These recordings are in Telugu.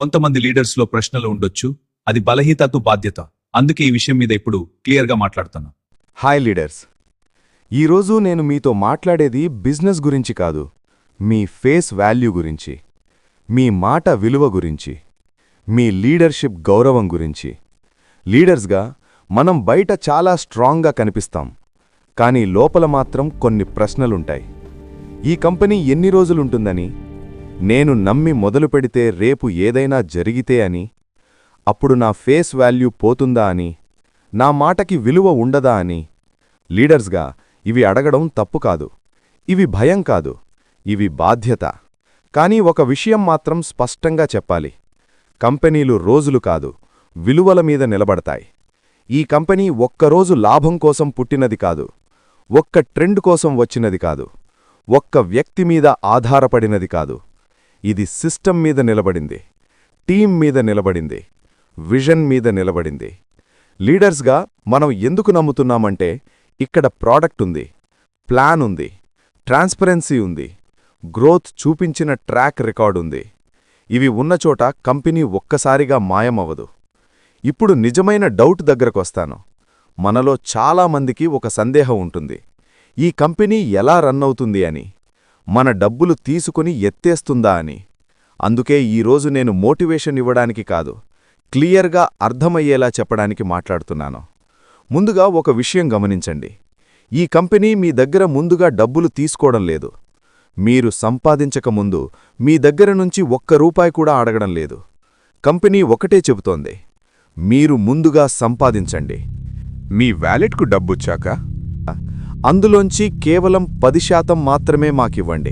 కొంతమంది లీడర్స్లో ప్రశ్నలు ఉండొచ్చు. అది బలహీనతకు బాధ్యత. అందుకే ఈ విషయం మీద ఇప్పుడు క్లియర్గా మాట్లాడుతున్నా. Hi leaders. ఈరోజు నేను మీతో మాట్లాడేది బిజినెస్ గురించి కాదు. మీ ఫేస్ వాల్యూ గురించి. మీ మాట విలువ గురించి. మీ లీడర్షిప్ గౌరవం గురించి. లీడర్స్గా మనం బయట చాలా స్ట్రాంగ్గా కనిపిస్తాం. కానీ లోపల మాత్రం కొన్ని ప్రశ్నలుంటాయి. ఈ కంపెనీ ఎన్ని రోజులుంటుందని నేను నమ్మి మొదలు పెడితే రేపు ఏదైనా జరిగితే అని అప్పుడు నా ఫేస్ వాల్యూ పోతుందా అని నా మాటకి విలువ ఉండదా అని. లీడర్స్గా ఇవి అడగడం తప్పు కాదు. ఇవి భయం కాదు. ఇవి బాధ్యత. కానీ ఒక విషయం మాత్రం స్పష్టంగా చెప్పాలి. కంపెనీలు రోజులు కాదు విలువల మీద నిలబడతాయి. ఈ కంపెనీ ఒక్కరోజు లాభం కోసం పుట్టినది కాదు. ఒక్క ట్రెండ్ కోసం వచ్చినది కాదు. ఒక్క వ్యక్తి మీద ఆధారపడినది కాదు. ఇది సిస్టమ్ మీద నిలబడింది టీం మీద నిలబడింది విజన్ మీద నిలబడింది. లీడర్స్గా మనం ఎందుకు నమ్ముతున్నామంటే ఇక్కడ ప్రాడక్ట్ ఉంది ప్లాన్ ఉంది ట్రాన్స్పరెన్సీ ఉంది గ్రోత్ చూపించిన ట్రాక్ రికార్డ్ ఉంది. ఇవి ఉన్నచోట కంపెనీ ఒక్కసారిగా మాయమవ్వదు. ఇప్పుడు నిజమైన డౌట్ దగ్గరకొస్తాను మనలో చాలామందికి ఒక సందేహం ఉంటుంది. ఈ కంపెనీ ఎలా రన్ అవుతుంది అని. మన డబ్బులు తీసుకుని ఎత్తేస్తుందా అని. అందుకే ఈరోజు నేను మోటివేషన్ ఇవ్వడానికి కాదు క్లియర్గా అర్థమయ్యేలా చెప్పడానికి మాట్లాడుతున్నాను. ముందుగా ఒక విషయం గమనించండి. ఈ కంపెనీ మీ దగ్గర ముందుగా డబ్బులు తీసుకోవడం లేదు. మీరు సంపాదించకముందు మీ దగ్గర నుంచి ఒక్క రూపాయి కూడా అడగడం లేదు. కంపెనీ ఒకటే చెబుతోంది మీరు ముందుగా సంపాదించండి. మీ వ్యాలెట్కు డబ్బొచ్చాక అందులోంచి కేవలం పది శాతం మాత్రమే మాకివ్వండి.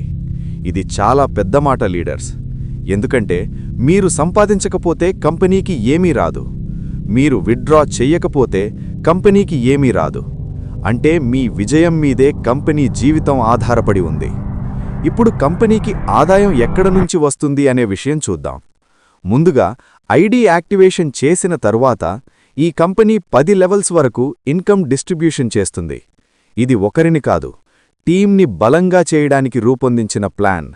ఇది చాలా పెద్ద మాట లీడర్స్. ఎందుకంటే మీరు సంపాదించకపోతే కంపెనీకి ఏమీ రాదు. మీరు విత్డ్రా చెయ్యకపోతే కంపెనీకి ఏమీ రాదు. అంటే మీ విజయం మీదే కంపెనీ జీవితం ఆధారపడి ఉంది. ఇప్పుడు కంపెనీకి ఆదాయం ఎక్కడ నుంచి వస్తుంది అనే విషయం చూద్దాం. ముందుగా ఐడి యాక్టివేషన్ చేసిన తరువాత ఈ కంపెనీ పది లెవెల్స్ వరకు ఇన్కమ్ డిస్ట్రిబ్యూషన్ చేస్తుంది. ఇది ఒకరిని కాదు టీంని బలంగా చేయడానికి రూపొందించిన ప్లాన్.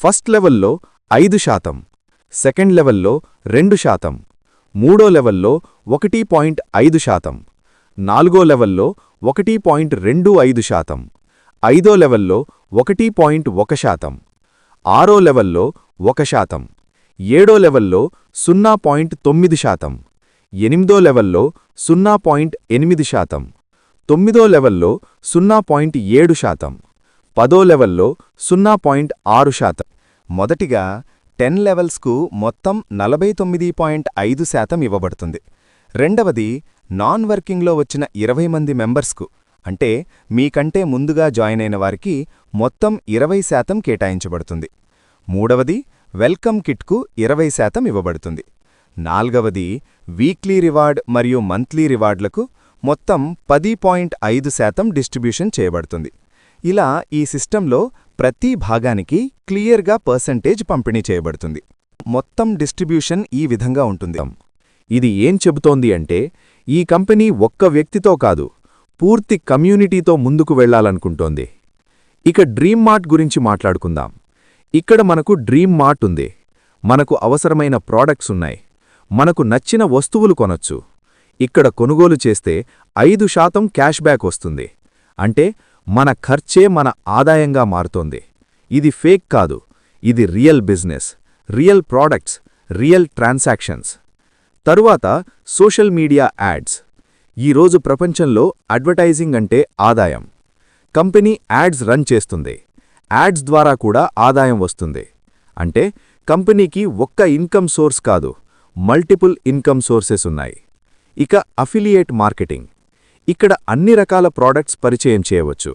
ఫస్ట్ లెవెల్లో ఐదు శాతం సెకండ్ లెవెల్లో రెండు శాతం మూడో లెవెల్లో ఒకటి పాయింట్ ఐదు శాతం నాలుగో లెవెల్లో ఒకటి పాయింట్ రెండు ఐదు శాతం ఐదో లెవెల్లో ఒకటి పాయింట్ ఒక శాతం ఆరో లెవెల్లో ఒక శాతం ఏడో లెవెల్లో సున్నా పాయింట్ తొమ్మిది శాతం ఎనిమిదో లెవెల్లో సున్నా పాయింట్ ఎనిమిది శాతం. తొమ్మిదో లెవెల్లో సున్నా పాయింట్ ఏడు శాతం పదో లెవెల్లో సున్నా పాయింట్ ఆరు శాతం. మొదటిగా టెన్ లెవెల్స్కు మొత్తం నలభై తొమ్మిది పాయింట్ ఐదు శాతం ఇవ్వబడుతుంది. రెండవది నాన్ వర్కింగ్లో వచ్చిన ఇరవై మంది మెంబర్స్కు అంటే మీకంటే ముందుగా జాయిన్ అయిన వారికి మొత్తం ఇరవై శాతం కేటాయించబడుతుంది. మూడవది వెల్కమ్ కిట్కు ఇరవై శాతం ఇవ్వబడుతుంది. నాల్గవది వీక్లీ రివార్డ్ మరియు మంత్లీ రివార్డ్లకు మొత్తం పది పాయింట్ ఐదు శాతం డిస్ట్రిబ్యూషన్ చేయబడుతుంది. ఇలా ఈ సిస్టంలో ప్రతి భాగానికి క్లియర్గా పర్సంటేజ్ పంపిణీ చేయబడుతుంది. మొత్తం డిస్ట్రిబ్యూషన్ ఈ విధంగా ఉంటుంది. ఇది ఏం చెబుతోంది అంటే ఈ కంపెనీ ఒక్క వ్యక్తితో కాదు పూర్తి కమ్యూనిటీతో ముందుకు వెళ్ళాలనుకుంటోంది. ఇక డ్రీమ్ మార్ట్ గురించి మాట్లాడుకుందాం. ఇక్కడ మనకు డ్రీమ్ మార్ట్ ఉంది. మనకు అవసరమైన ప్రోడక్ట్స్ ఉన్నాయి. మనకు నచ్చిన వస్తువులు కొనొచ్చు. ఇక్కడ కొనుగోలు చేస్తే ఐదు శాతం క్యాష్ బ్యాక్ వస్తుంది. అంటే మన ఖర్చే మన ఆదాయంగా మారుతోంది. ఇది ఫేక్ కాదు. ఇది real business. Real products. Real transactions. తరువాత సోషల్ మీడియా యాడ్స్. ఈరోజు ప్రపంచంలో అడ్వర్టైజింగ్ అంటే ఆదాయం. కంపెనీ యాడ్స్ రన్ చేస్తుంది. యాడ్స్ ద్వారా కూడా ఆదాయం వస్తుంది. అంటే కంపెనీకి ఒక్క ఇన్కమ్ సోర్స్ కాదు. మల్టిపుల్ ఇన్కమ్ సోర్సెస్ ఉన్నాయి. ఇక అఫిలియేట్ మార్కెటింగ్. ఇక్కడ అన్ని రకాల ప్రోడక్ట్స్ పరిచయం చేయవచ్చు.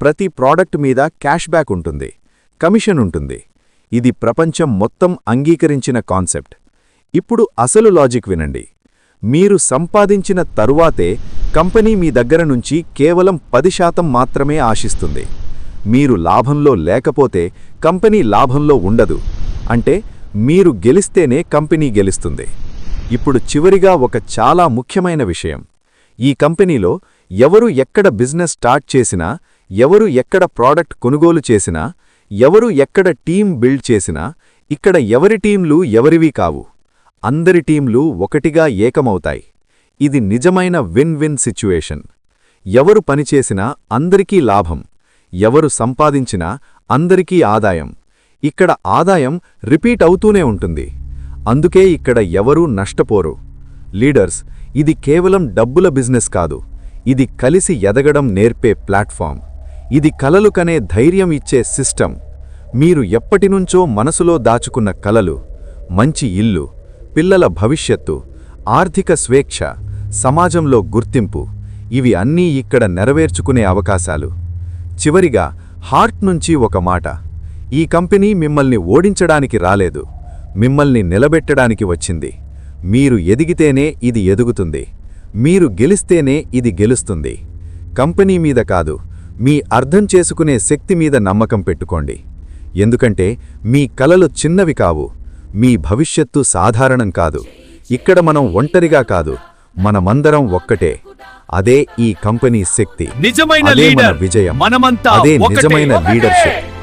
ప్రతి ప్రోడక్ట్ మీద క్యాష్ బ్యాక్ ఉంటుంది. కమిషన్ ఉంటుంది. ఇది ప్రపంచం మొత్తం అంగీకరించిన కాన్సెప్ట్ ఇప్పుడు అసలు లాజిక్ వినండి. మీరు సంపాదించిన తరువాతే కంపెనీ మీ దగ్గర నుంచి కేవలం పది శాతం మాత్రమే ఆశిస్తుంది. మీరు లాభంలో లేకపోతే కంపెనీ లాభంలో ఉండదు. అంటే మీరు గెలిస్తేనే కంపెనీ గెలుస్తుంది. ఇప్పుడు చివరిగా ఒక చాలా ముఖ్యమైన విషయం. ఈ కంపెనీలో ఎవరు ఎక్కడ బిజినెస్ స్టార్ట్ చేసినా ఎవరు ఎక్కడ ప్రాడక్ట్ కొనుగోలు చేసినా ఎవరు ఎక్కడ టీం బిల్డ్ చేసినా ఇక్కడ ఎవరి టీంలు ఎవరివి కావు. అందరి టీంలు ఒకటిగా ఏకమవుతాయి. ఇది నిజమైన విన్ విన్ సిచ్యువేషన్. ఎవరు పనిచేసినా అందరికీ లాభం. ఎవరు సంపాదించినా అందరికీ ఆదాయం. ఇక్కడ ఆదాయం రిపీట్ అవుతూనే ఉంటుంది. అందుకే ఇక్కడ ఎవరూ నష్టపోరు. లీడర్స్ ఇది కేవలం డబ్బుల బిజినెస్ కాదు. ఇది కలిసి ఎదగడం నేర్పే ప్లాట్ఫామ్. ఇది కలలు కనే ధైర్యం ఇచ్చే సిస్టమ్. మీరు ఎప్పటినుంచో మనసులో దాచుకున్న కలలు మంచి ఇల్లు పిల్లల భవిష్యత్తు ఆర్థిక స్వేచ్ఛ సమాజంలో గుర్తింపు ఇవి అన్నీ ఇక్కడ నెరవేర్చుకునే అవకాశాలు. చివరిగా హార్ట్ నుంచి ఒక మాట. ఈ కంపెనీ మిమ్మల్ని ఓడించడానికి రాలేదు. మిమ్మల్ని నిలబెట్టడానికి వచ్చింది. మీరు ఎదిగితేనే ఇది ఎదుగుతుంది. మీరు గెలిస్తేనే ఇది గెలుస్తుంది. కంపెనీ మీద కాదు మీ అర్థం చేసుకునే శక్తి మీద నమ్మకం పెట్టుకోండి. ఎందుకంటే మీ కలలు చిన్నవి కావు మీ భవిష్యత్తు సాధారణం కాదు. ఇక్కడ మనం ఒంటరిగా కాదు మనమందరం ఒక్కటే. అదే ఈ కంపెనీ శక్తి. నిజమైన విజయం. మనమంతా అదే. నిజమైన లీడర్షిప్.